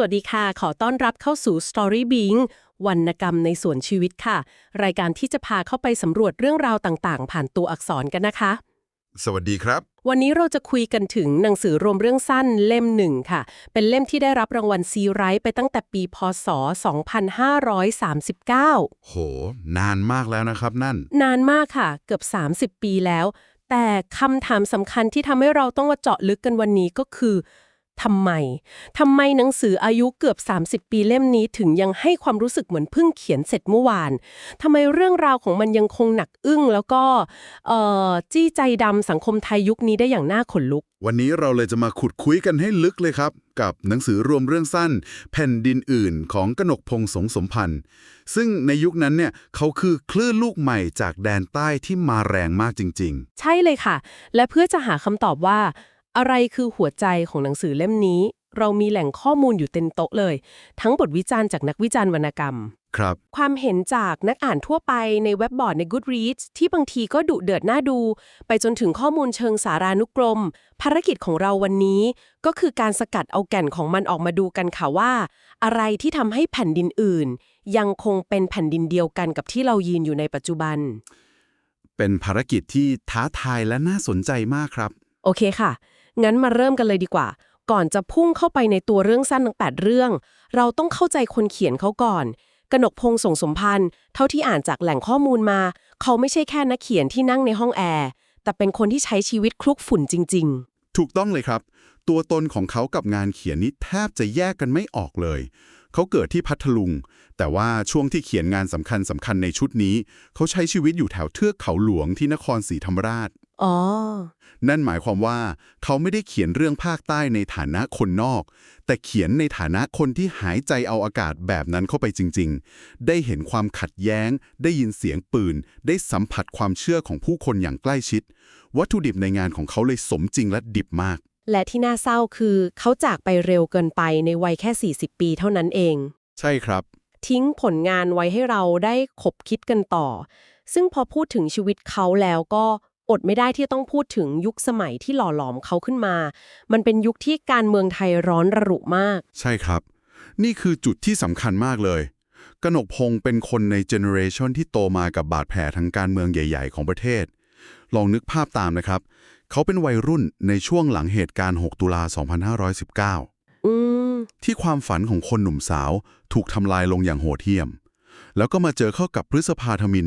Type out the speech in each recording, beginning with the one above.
สวัสดีค่ะ ขอต้อนรับเข้าสู่ Story Being วรรณกรรมในสวนชีวิตค่ะ รายการที่จะพาเข้าไปสำรวจเรื่องราวต่างๆ ผ่านตัวอักษรกันนะคะ สวัสดีครับ วันนี้เราจะคุยกันถึงหนังสือรวมเรื่องสั้นเล่มหนึ่งค่ะ เป็นเล่มที่ได้รับรางวัลซีไรต์ไปตั้งแต่ปี พศ 2539 โห นานมากแล้วนะครับนั่น นานมากค่ะ เกือบ 30 ปีแล้ว แต่คำถามสำคัญที่ทำให้เราต้องมาเจาะลึกกันวันนี้ก็คือ ทำไมทำไมหนังสืออายุเกือบ 30 ปีเล่มนี้ถึงยังให้ความรู้สึกเหมือนเพิ่งเขียนเสร็จเมื่อวานทำไมเรื่องราวของมันยังคงหนักอึ้ง แล้วก็เอ่อจี้ใจดำสังคมไทยยุคนี้ได้อย่างน่าขนลุก วันนี้เราเลยจะมาขุดคุยกันให้ลึกเลยครับ กับหนังสือรวมเรื่องสั้น แผ่นดินอื่นของกนกพงษ์สงสมพันธ์ ซึ่งในยุคนั้นเนี่ยเขาคือคลื่นลูกใหม่จากแดนใต้ที่มาแรงมากจริงใช่เลยค่ะ และเพื่อจะหาคำตอบว่า อะไรคือหัวใจของหนังสือเล่มนี้ เรามีแหล่งข้อมูลอยู่เต็มโต๊ะเลย ทั้งบทวิจารณ์จากนักวิจารณ์วรรณกรรมๆครับ ความเห็นจากนักอ่านทั่วไปในเว็บบอร์ดใน Goodreads ที่บางทีก็ดุเดือดน่าดู ไปจนถึงข้อมูลเชิงสารานุกรม ภารกิจของเราวันนี้ ก็คือการสกัดเอาแก่นของมันออกมาดูกันค่ะว่า อะไรที่ทำให้แผ่นดินอื่น ยังคงเป็นแผ่นดินเดียวกันกับที่เรายืนอยู่ในปัจจุบัน เป็นภารกิจที่ท้าทายและน่าสนใจมากครับ โอเคค่ะ งั้นมาเริ่มกันเลยดีกว่า ก่อนจะพุ่งเข้าไปในตัวเรื่องสั้นทั้ง 8 เรื่อง เราต้องเข้าใจคนเขียนเขาก่อน กนกพงษ์ส่งสมพันธ์ เท่าที่อ่านจากแหล่งข้อมูลมา เขาไม่ใช่แค่นักเขียนที่นั่งในห้องแอร์ แต่เป็นคนที่ใช้ชีวิตคลุกฝุ่นจริง ๆ ถูกต้องเลยครับ ตัวตนของเขากับงานเขียนนี้แทบจะแยกกันไม่ออกเลย เขาเกิดที่พัทลุง แต่ว่าช่วงที่เขียนงานสำคัญสำคัญในชุดนี้ เขาใช้ชีวิตอยู่แถวเทือกเขาหลวงที่นครศรีธรรมราช อ๋อ นั่นหมายความว่าเขาไม่ได้เขียนเรื่องภาคใต้ในฐานะคนนอก แต่เขียนในฐานะคนที่หายใจเอาอากาศแบบนั้นเข้าไปจริง ๆ ได้เห็นความขัดแย้ง ได้ยินเสียงปืน ได้สัมผัสความเชื่อของผู้คนอย่างใกล้ชิด วัตถุดิบในงานของเขาเลยสมจริงและดิบมาก และที่น่าเศร้าคือเขาจากไปเร็วเกินไปในวัยแค่ 40 ปีเท่านั้นเอง ใช่ครับ ทิ้งผลงานไว้ให้เราได้ขบคิดกันต่อ ซึ่งพอพูดถึงชีวิตเขาแล้วก็ อดไม่ได้ที่ต้องพูดถึงยุคสมัยที่หล่อหลอมเขาขึ้นมา มันเป็นยุคที่การเมืองไทยร้อนระรุมาก ใช่ครับ นี่คือจุดที่สำคัญมากเลยกนกพงศ์เป็นคนในเจเนอเรชันที่โตมากับบาดแผลทางการเมืองใหญ่ ๆ ของประเทศ ลองนึกภาพตามนะครับ เขาเป็นวัยรุ่นในช่วงหลังเหตุการณ์ 6 ตุลา 2519อืมที่ความฝันของคนหนุ่มสาวถูกทำลายลงอย่างโหดเหี้ยม แล้วก็มาเจอเข้ากับพฤษภาธมิน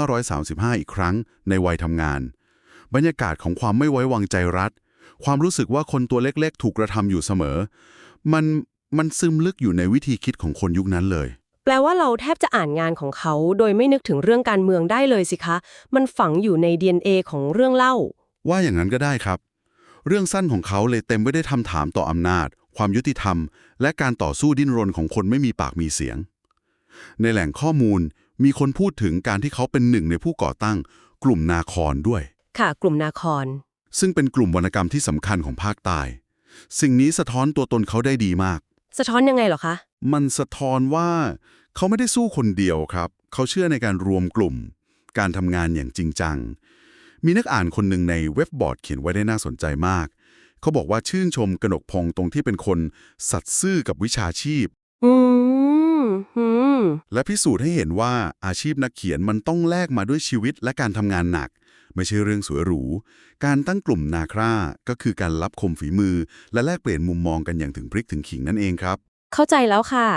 2535 อีกครั้งในวัยทำงาน บรรยากาศของความไม่ไว้วางใจรัฐ ความรู้สึกว่าคนตัวเล็กๆ ถูกกระทำอยู่เสมอ มันมันซึมลึกอยู่ในวิธีคิดของคนยุคนั้นเลย แปลว่าเราแทบจะอ่านงานของเขา โดยไม่นึกถึงเรื่องการเมืองได้เลยสิคะ มันฝังอยู่ใน DNA ของเรื่องเล่า ว่าอย่างนั้นก็ได้ครับ เรื่องสั้นของเขาเลยเต็มไปได้วยคำถามต่ออำนาจ ความยุติธรรม และการต่อสู้ดิ้นรนของคนไม่มีปากมีเสียง ในแหล่งข้อมูลมีคนพูดถึงการที่เขาเป็นหนึ่งในผู้ก่อตั้ง กลุ่มนาครด้วย ค่ะ กลุ่มนาคร ซึ่งเป็นกลุ่มวรรณกรรมที่สำคัญของภาคใต้ สิ่งนี้สะท้อนตัวตนเขาได้ดีมาก สะท้อนยังไงเหรอคะ มันสะท้อนว่า เขาไม่ได้สู้คนเดียวครับ เขาเชื่อในการรวมกลุ่ม การทำงานอย่างจริงจัง มีนักอ่านคนหนึ่งในเว็บบอร์ดเขียนไว้ได้น่าสนใจมาก เขาบอกว่าชื่นชมกนกพงษ์ตรงที่เป็นคน สัตย์ซื่อกับวิชาชีพ อืมอืม และพิสูจน์ให้เห็นว่าอาชีพนักเขียนมันต้องแลกมาด้วยชีวิตและการทำงานหนัก ไม่ใช่เรื่องสวยหรู การตั้งกลุ่มนาคราก็คือการรับคมฝีมือ และแลกเปลี่ยนมุมมองกันอย่างถึงพริกถึงขิงนั่นเองครับ เข้าใจแล้วค่ะ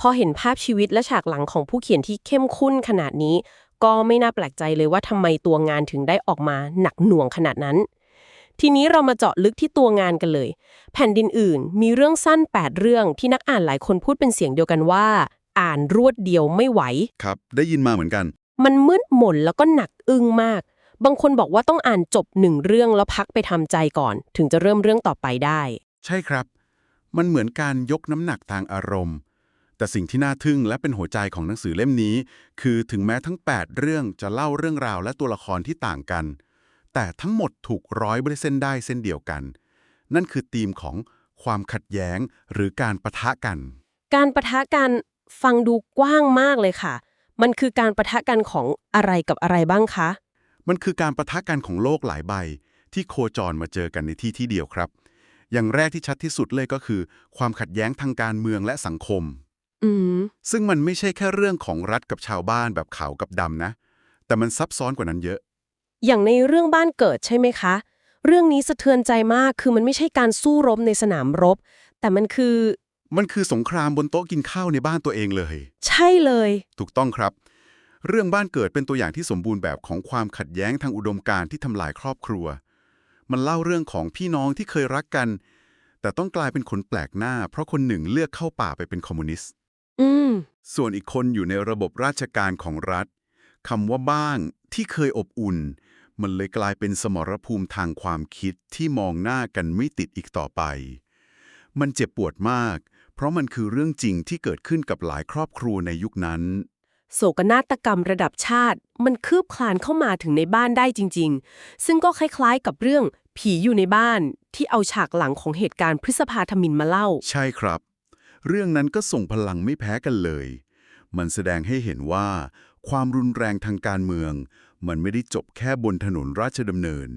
พอเห็นภาพชีวิตและฉากหลังของผู้เขียนที่เข้มข้นขนาดนี้ ก็ไม่น่าแปลกใจเลยว่าทำไมตัวงานถึงได้ออกมาหนักหน่วงขนาดนั้น ทีนี้เรามาเจาะลึกที่ตัวงานกันเลย แผ่นดินอื่นมีเรื่องสั้น 8 เรื่องที่นักอ่านหลายคนพูดเป็นเสียงเดียวกันว่า อ่านรวดเดียวไม่ไหว ครับ ได้ยินมาเหมือนกัน มันมืดหม่นแล้วก็หนักอึ้งมาก บางคนบอกว่าต้องอ่านจบหนึ่งเรื่องแล้วพักไปทำใจก่อน ถึงจะเริ่มเรื่องต่อไปได้ ใช่ครับ มันเหมือนการยกน้ำหนักทางอารมณ์ แต่สิ่งที่น่าทึ่งและเป็นหัวใจของหนังสือเล่มนี้ คือถึงแม้ทั้ง 8 เรื่องจะเล่าเรื่องราวและตัวละครที่ต่างกัน แต่ทั้งหมดถูกร้อยด้วยเส้นได้เส้นเดียวกัน นั่นคือธีมของความขัดแย้งหรือการปะทะกัน การประทะกันฟังดูกว้างมากเลยค่ะ มันคือการประทะกันของอะไรกับอะไรบ้างคะ มันคือการประทะกันของโลกหลายใบ ที่โคจรมาเจอกันในที่ที่เดียวครับ อย่างแรกที่ชัดที่สุดเลยก็คือ ความขัดแย้งทางการเมืองและสังคม อืม ซึ่งมันไม่ใช่แค่เรื่องของรัฐกับชาวบ้านแบบขาวกับดำนะ แต่มันซับซ้อนกว่านั้นเยอะ อย่างในเรื่องบ้านเกิดใช่ไหมคะ เรื่องนี้สะเทือนใจมากคือมันไม่ใช่การสู้รบในสนามรบ แต่มันคือ มันคือสงครามบนโต๊ะกินข้าวในบ้านตัวเองเลย ใช่เลย ถูกต้องครับ เรื่องบ้านเกิดเป็นตัวอย่างที่สมบูรณ์แบบของความขัดแย้งทางอุดมการณ์ที่ทำลายครอบครัว มันเล่าเรื่องของพี่น้องที่เคยรักกัน แต่ต้องกลายเป็นคนแปลกหน้า เพราะคนหนึ่งเลือกเข้าป่าไปเป็นคอมมิวนิสต์อืมส่วนอีกคนอยู่ในระบบราชการของรัฐ คำว่าบ้างที่เคยอบอุ่น มันเลยกลายเป็นสมรภูมิทางความคิดที่มองหน้ากันไม่ติดอีกต่อไป มันเจ็บปวดมาก เพราะมันคือเรื่องจริงที่เกิดขึ้นกับหลายครอบครัวในยุคนั้น โศกนาฏกรรมระดับชาติ มันคืบคลานเข้ามาถึงในบ้านได้จริง ๆ ซึ่งก็คล้ายๆ กับเรื่องผีอยู่ในบ้านที่เอาฉากหลังของเหตุการณ์พฤษภาธมินมาเล่า ใช่ครับ เรื่องนั้นก็ส่งพลังไม่แพ้กันเลย มันแสดงให้เห็นว่า ความรุนแรงทางการเมือง มันไม่ได้จบแค่บนถนนราชดำเนิน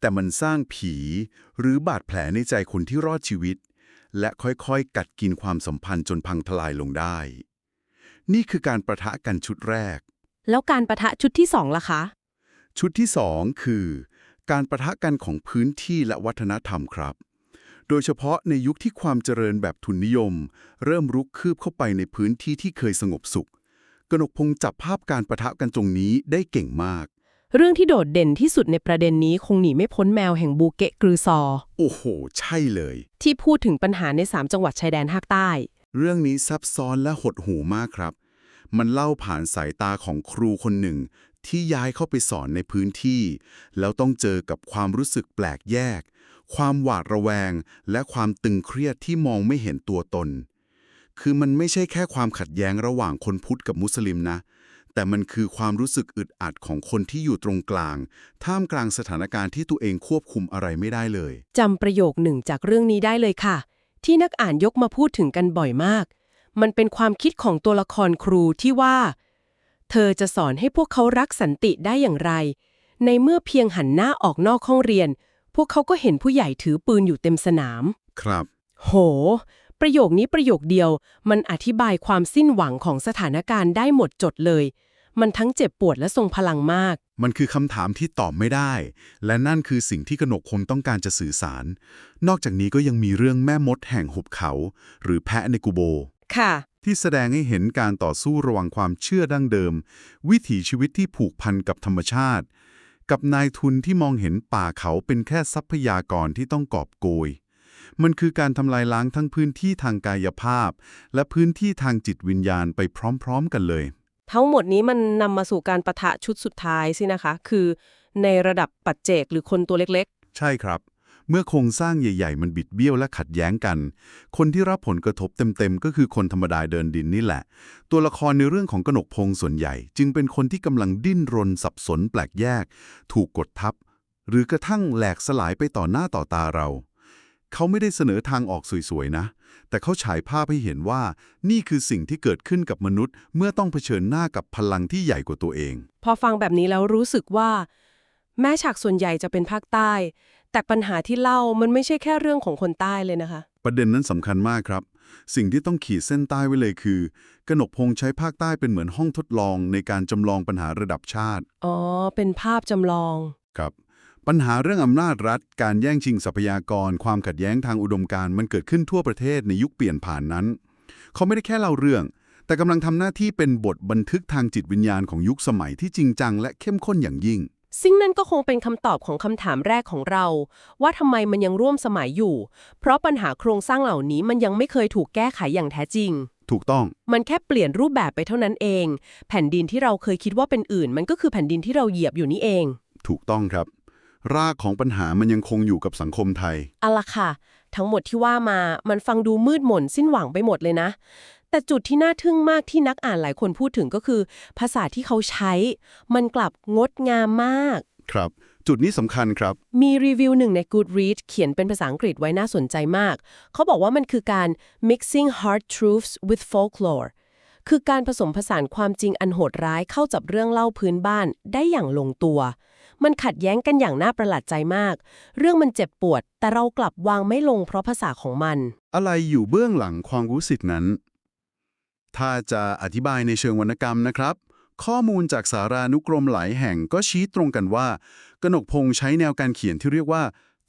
แต่มันสร้างผี หรือบาดแผลในใจคนที่รอดชีวิต และค่อยๆ กัดกินความสัมพันธ์จนพังทลายลงได้ นี่คือการประทะกันชุดแรก แล้วการประทะชุดที่สองล่ะคะ ชุดที่สองคือ การประทะกันของพื้นที่และวัฒนธรรมครับโดยเฉพาะในยุคที่ความเจริญแบบทุนนิยม เริ่มรุกคืบเข้าไปในพื้นที่ที่เคยสงบสุข กนกพงศ์จับภาพการประทะกันตรงนี้ได้เก่งมาก เรื่องที่โดดเด่นที่สุดในประเด็นนี้คงหนีไม่พ้นแมวแห่งบูเกะกรือซอ โอ้โห ใช่เลย ที่พูดถึงปัญหาใน 3 จังหวัดชายแดนภาคใต้ เรื่องนี้ซับซ้อนและหดหูมากครับ มันเล่าผ่านสายตาของครูคนหนึ่ง ที่ย้ายเข้าไปสอนในพื้นที่ แล้วต้องเจอกับความรู้สึกแปลกแยก ความหวาดระแวง และความตึงเครียดที่มองไม่เห็นตัวตน คือมันไม่ใช่แค่ความขัดแย้งระหว่างคนพุทธกับมุสลิมนะ แต่มันคือความรู้สึกอึดอัดของคนที่อยู่ตรงกลาง ท่ามกลางสถานการณ์ที่ตัวเองควบคุมอะไรไม่ได้เลยจำประโยคหนึ่งจากเรื่องนี้ได้เลยค่ะ ที่นักอ่านยกมาพูดถึงกันบ่อยมาก มันเป็นความคิดของตัวละครครูที่ว่า เธอจะสอนให้พวกเขารักสันติได้อย่างไร ในเมื่อเพียงหันหน้าออกนอกห้องเรียน พวกเขาก็เห็นผู้ใหญ่ถือปืนอยู่เต็มสนาม ครับ โห ประโยคนี้ประโยคเดียว มันอธิบายความสิ้นหวังของสถานการณ์ได้หมดจดเลย มันทั้งเจ็บปวดและทรงพลังมาก มันคือคำถามที่ตอบไม่ได้ และนั่นคือสิ่งที่กนกพงศ์ต้องการจะสื่อสาร นอกจากนี้ก็ยังมีเรื่องแม่มดแห่งหุบเขา หรือแพะในกูโบ ค่ะ ที่แสดงให้เห็นการต่อสู้ระหว่างความเชื่อดั้งเดิม วิถีชีวิตที่ผูกพันกับธรรมชาติ กับนายทุนที่มองเห็นป่าเขาเป็นแค่ทรัพยากรที่ต้องกอบโกย มันคือการทำลายล้างทั้งพื้นที่ทางกายภาพ และพื้นที่ทางจิตวิญญาณไปพร้อมๆกันเลย ทั้งหมดนี้มันนำมาสู่การประทะชุดสุดท้ายสินะคะ คือ ในระดับปัจเจกหรือคนตัวเล็กใช่ครับ เมื่อโครงสร้างใหญ่ ๆ มันบิดเบี้ยวและขัดแย้งกัน คนที่รับผลกระทบเต็มๆก็คือคนธรรมดาเดินดินนี่แหละ ตัวละครในเรื่องของกนกพงศ์ส่วนใหญ่ จึงเป็นคนที่กำลังดิ้นรนสับสนแปลกแยก ถูกกดทับหรือกระทั่งแหลกสลายไปต่อหน้าต่อตาเรา เขาไม่ได้เสนอทางออกสวยๆนะ แต่เขาฉายภาพให้เห็นว่า นี่คือสิ่งที่เกิดขึ้นกับมนุษย์ เมื่อต้องเผชิญหน้ากับพลังที่ใหญ่กว่าตัวเองๆพอฟังแบบนี้แล้วรู้สึกว่า แม้ฉากส่วนใหญ่จะเป็นภาคใต้ แต่ปัญหาที่เล่ามันไม่ใช่แค่เรื่องของคนใต้เลยนะคะ ประเด็นนั้นสำคัญมากครับ สิ่งที่ต้องขีดเส้นใต้ไว้เลยคือกนกพงษ์ใช้ภาคใต้เป็นเหมือนห้องทดลองในการจำลองปัญหาระดับชาติ อ๋อ เป็นภาพจำลอง ครับ ปัญหาเรื่องอำนาจรัฐ การแย่งชิงทรัพยากร ความขัดแย้งทางอุดมการณ์มันเกิดขึ้นทั่วประเทศในยุคเปลี่ยนผ่านนั้น เขาไม่ได้แค่เล่าเรื่อง แต่กำลังทำหน้าที่เป็นบทบันทึกทางจิตวิญญาณของยุคสมัยที่จริงจังและเข้มข้นอย่างยิ่ง ซึ่งนั่นก็คงเป็นคำตอบของคำถามแรกของเรา ว่าทำไมมันยังร่วมสมัยอยู่ เพราะปัญหาโครงสร้างเหล่านี้มันยังไม่เคยถูกแก้ไขอย่างแท้จริงถูกต้อง มันแค่เปลี่ยนรูปแบบไปเท่านั้นเอง แผ่นดินที่เราเคยคิดว่าเป็นอื่น มันก็คือแผ่นดินที่เราเหยียบอยู่นี่เอง ถูกต้องครับ รากของปัญหามันยังคงอยู่กับสังคมไทยเอาละค่ะ ทั้งหมดที่ว่ามามันฟังดูมืดมนสิ้นหวังไปหมดเลยนะ แต่จุดที่น่าทึ่งมากที่นักอ่านหลายคนพูดถึงก็คือ ภาษาที่เขาใช้ มันกลับงดงามมาก ครับ จุดนี้สำคัญครับ มีรีวิวหนึ่งใน Goodreads เขียนเป็นภาษาอังกฤษไว้น่าสนใจมาก เขาบอกว่ามันคือการ mixing hard truths with folklore คือการผสมผสานความจริงอันโหดร้ายเข้ากับเรื่องเล่าพื้นบ้านได้อย่างลงตัว มันขัดแย้งกันอย่างน่าประหลาดใจมาก เรื่องมันเจ็บปวด แต่เรากลับวางไม่ลงเพราะภาษาของมัน อะไรอยู่เบื้องหลังความรู้สึกนั้น ถ้าจะอธิบายในเชิงวรรณกรรมนะครับ ข้อมูลจากสารานุกรมหลายแห่งก็ชี้ตรงกันว่า กนกพงษ์ใช้แนวการเขียนที่เรียกว่า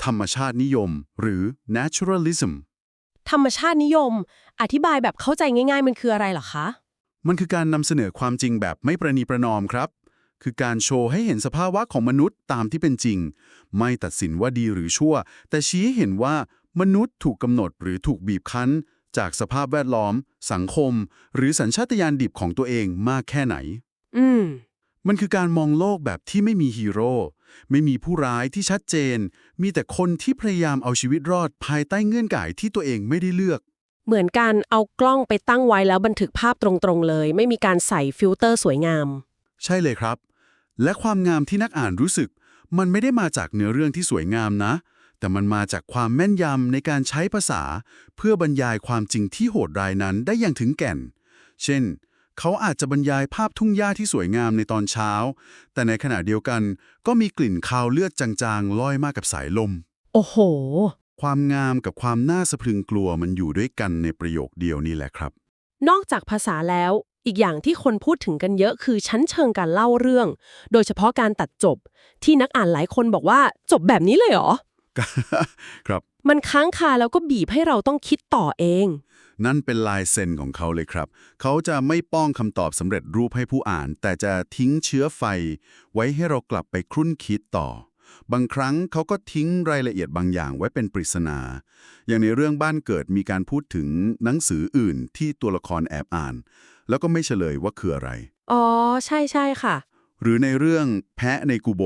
ธรรมชาตินิยม หรือ naturalism ธรรมชาตินิยม อธิบายแบบเข้าใจง่าย ๆ มันคืออะไรเหรอคะ มันคือการนำเสนอความจริงแบบไม่ประนีประนอมครับ คือการโชว์ให้เห็นสภาวะของมนุษย์ตามที่เป็นจริง ไม่ตัดสินว่าดีหรือชั่ว แต่ชี้ให้เห็นว่ามนุษย์ถูกกำหนดหรือถูกบีบคั้น จากสภาพแวดล้อม สังคม หรือสัญชาตญาณดิบของตัวเองมากแค่ไหน อืมมันคือการมองโลกแบบที่ไม่มีฮีโร่ไม่มีผู้ร้ายที่ชัดเจน มีแต่คนที่พยายามเอาชีวิตรอดภายใต้เงื่อนไขที่ตัวเองไม่ได้เลือก เหมือนการเอากล้องไปตั้งไว้แล้วบันทึกภาพตรงๆเลย ไม่มีการใส่ฟิลเตอร์สวยงาม ใช่เลยครับ และความงามที่นักอ่านรู้สึก มันไม่ได้มาจากเนื้อเรื่องที่สวยงามนะ แต่มันมาจากความแม่นยำในการใช้ภาษา เพื่อบรรยายความจริงที่โหดร้ายนั้นได้อย่างถึงแก่น เช่น เขาอาจจะบรรยายภาพทุ่งหญ้าที่สวยงามในตอนเช้า แต่ในขณะเดียวกันก็มีกลิ่นคาวเลือดจางๆลอยมากับสายลม โอ้โห ความงามกับความน่าสะพรึงกลัวมันอยู่ด้วยกันในประโยคเดียวนี่แหละครับ นอกจากภาษาแล้ว อีกอย่างที่คนพูดถึงกันเยอะคือชั้นเชิงการเล่าเรื่อง โดยเฉพาะการตัดจบ ที่นักอ่านหลายคนบอกว่าจบแบบนี้เลยเหรอ ครับ มันค้างคาแล้วก็บีบให้เราต้องคิดต่อเอง นั่นเป็นลายเซ็นของเขาเลยครับ เขาจะไม่ป้องคำตอบสำเร็จรูปให้ผู้อ่าน แต่จะทิ้งเชื้อไฟ ไว้ให้เรากลับไปครุ่นคิดต่อ บางครั้งเขาก็ทิ้งรายละเอียดบางอย่างไว้เป็นปริศนา อย่างในเรื่องบ้านเกิดมีการพูดถึงหนังสืออื่นที่ตัวละครแอบอ่าน แล้วก็ไม่เฉลยว่าคืออะไร อ๋อ ใช่ใช่ค่ะ หรือในเรื่องแพะในกูโบ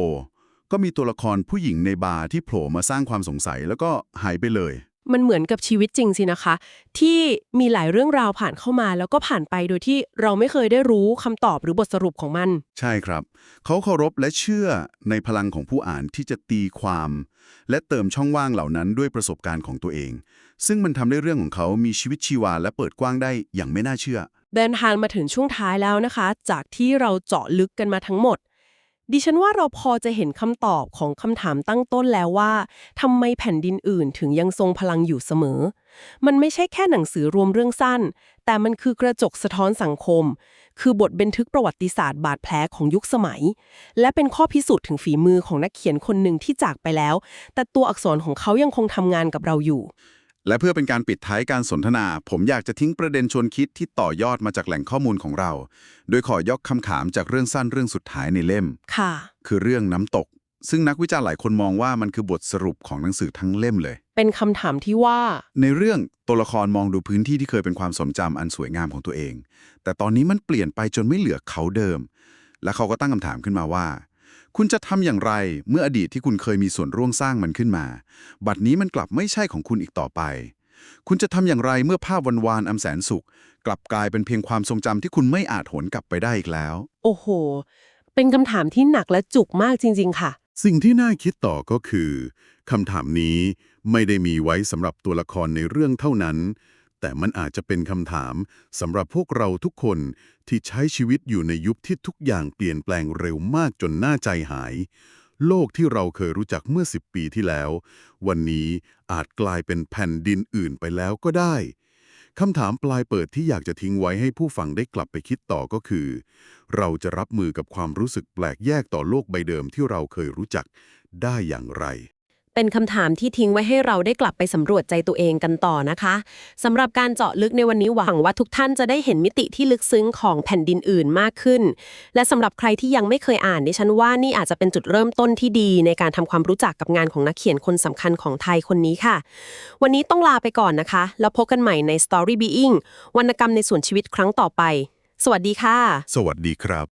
ก็มีตัวละครผู้หญิงในบาร์ที่โผล่มาสร้างความสงสัยแล้วก็หายไปเลย มันเหมือนกับชีวิตจริงสินะคะ ที่มีหลายเรื่องราวผ่านเข้ามาแล้วก็ผ่านไปโดยที่เราไม่เคยได้รู้คำตอบหรือบทสรุปของมัน ใช่ครับ เขาเคารพและเชื่อในพลังของผู้อ่านที่จะตีความ และเติมช่องว่างเหล่านั้นด้วยประสบการณ์ของตัวเอง ซึ่งมันทำให้เรื่องของเขามีชีวิตชีวาและเปิดกว้างได้อย่างไม่น่าเชื่อ เดินทางมาถึงช่วงท้ายแล้วนะคะ จากที่เราเจาะลึกกันมาทั้งหมด ดิฉันว่าเราพอจะเห็นคำตอบของคำถามตั้งต้นแล้วว่าทำไมแผ่นดินอื่นถึงยังทรงพลังอยู่เสมอ มันไม่ใช่แค่หนังสือรวมเรื่องสั้น แต่มันคือกระจกสะท้อนสังคม คือบทบันทึกประวัติศาสตร์บาดแผลของยุคสมัย และเป็นข้อพิสูจน์ถึงฝีมือของนักเขียนคนหนึ่งที่จากไปแล้ว แต่ตัวอักษรของเขายังคงทำงานกับเราอยู่ และเพื่อเป็นการปิดท้ายการสนทนา ผมอยากจะทิ้งประเด็นชวนคิดที่ต่อยอดมาจากแหล่งข้อมูลของเรา โดยขอยกคำถามจากเรื่องสั้นเรื่องสุดท้ายในเล่ม ค่ะ คือเรื่องน้ำตก ซึ่งนักวิจารณ์หลายคนมองว่ามันคือบทสรุปของหนังสือทั้งเล่มเลย เป็นคำถามที่ว่า ในเรื่องตัวละครมองดูพื้นที่ที่เคยเป็นความทรงจำอันสวยงามของตัวเอง แต่ตอนนี้มันเปลี่ยนไปจนไม่เหลือเขาเดิม และเขาก็ตั้งคำถามขึ้นมาว่า คุณจะทำอย่างไรเมื่ออดีตที่คุณเคยมีส่วนร่วมสร้างมันขึ้นมา บัดนี้มันกลับไม่ใช่ของคุณอีกต่อไป คุณจะทำอย่างไรเมื่อภาพวันวานๆอันแสนสุข กลับกลายเป็นเพียงความทรงจำที่คุณไม่อาจหวนกลับไปได้อีกแล้ว โอ้โห เป็นคำถามที่หนักและจุกมากจริง ๆ ค่ะ สิ่งที่น่าคิดต่อก็คือคำถามนี้ไม่ได้มีไว้สำหรับตัวละครในเรื่องเท่านั้น แต่มันอาจจะเป็นคำถามสำหรับพวกเราทุกคนที่ใช้ชีวิตอยู่ในยุคที่ทุกอย่างเปลี่ยนแปลงเร็วมากจนน่าใจหาย โลกที่เราเคยรู้จักเมื่อ 10 ปีที่แล้ว วันนี้อาจกลายเป็นแผ่นดินอื่นไปแล้วก็ได้ คำถามปลายเปิดที่อยากจะทิ้งไว้ให้ผู้ฟังได้กลับไปคิดต่อก็คือ เราจะรับมือกับความรู้สึกแปลกแยกต่อโลกใบเดิมที่เราเคยรู้จักได้อย่างไร เป็นคำถามที่ทิ้งไว้ให้เราได้กลับไปสำรวจใจตัวเองกันต่อนะคะสำหรับการเจาะลึกในวันนี้หวังว่าทุกท่านจะได้เห็นมิติที่ลึกซึ้งของแผ่นดินอื่นมากขึ้น และสำหรับใครที่ยังไม่เคยอ่านดิฉันว่านี่อาจจะเป็นจุดเริ่มต้นที่ดี ในการทำความรู้จักกับงานของนักเขียนคนสำคัญของไทยคนนี้ค่ะ วันนี้ต้องลาไปก่อนนะคะ แล้วพบกันใหม่ใน Story Being วรรณกรรมในส่วนชีวิตครั้งต่อไป สวัสดีค่ะ สวัสดีครับ